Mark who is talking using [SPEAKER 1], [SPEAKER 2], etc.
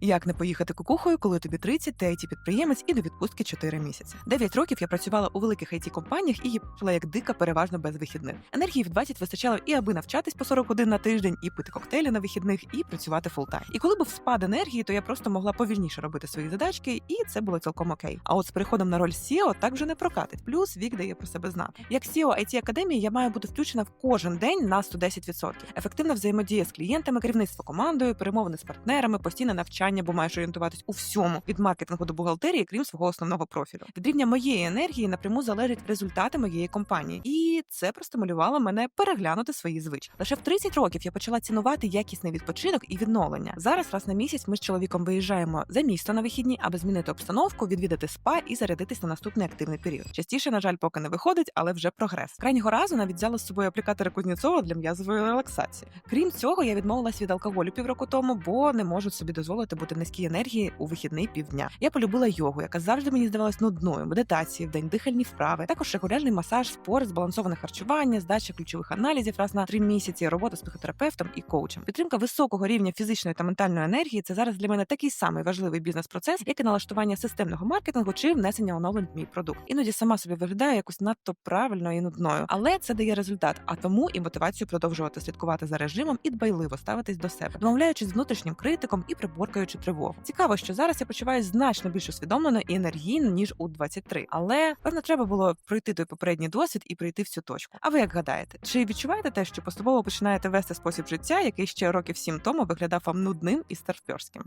[SPEAKER 1] Як не поїхати кукухою, коли тобі 30, ти it підприємець і до відпустки 4 місяці. 9 років я працювала у великих it компаніях і їла як дика, переважно без вихідних. Енергії в 20 вистачало і аби навчатись по 40 годин на тиждень, і пити коктейлі на вихідних, і працювати фултайм. І коли був спад енергії, то я просто могла повільніше робити свої задачки, і це було цілком окей. А от з переходом на роль SEO так вже не прокатить. Плюс вік дає про себе знати. Як SEO IT академії я маю бути включена в кожен день на 110%. Ефективна взаємодія з клієнтами, керівництво командою, перемовини з партнерами, постійне навчання, бо маєш орієнтуватись у всьому від маркетингу до бухгалтерії, крім свого основного профілю. Від рівня моєї енергії напряму залежать результати моєї компанії, і це простимулювало мене переглянути свої звички. Лише в 30 років я почала цінувати якісний відпочинок і відновлення. Зараз раз на місяць ми з чоловіком виїжджаємо за місто на вихідні, аби змінити обстановку, відвідати спа і зарядитись на наступний активний період. Частіше, на жаль, поки не виходить, але вже прогрес. Крайнього разу навіть взяла з собою аплікатори Кузнєцова для м'язової релаксації. Крім цього, я відмовилась від алкоголю півроку тому, бо не можу собі дозволити бути низькій енергії у вихідний півдня. Я полюбила йогу, яка завжди мені здавалась нудною, медитації в день, дихальні вправи, також регулярний масаж, спорт, збалансоване харчування, здача ключових аналізів раз на три місяці, робота з психотерапевтом і коучем. Підтримка високого рівня фізичної та ментальної енергії це зараз для мене такий самий важливий бізнес-процес, як і налаштування системного маркетингу чи внесення оновлень в мій продукт. Іноді сама собі виглядає якось надто правильно і нудною, але це дає результат, а тому і мотивацію продовжувати слідкувати за режимом і дбайливо ставитись до себе, домовляючись з внутрішнім критиком і приборкаючи тривогу. Цікаво, що зараз я почуваюся значно більш усвідомлено і енергійно ніж у 23. Але певно, треба було пройти той попередній досвід і прийти в цю точку. А ви як гадаєте, чи відчуваєте те, що поступово починаєте вести спосіб життя, який ще років сім тому виглядав вам нудним і старперським?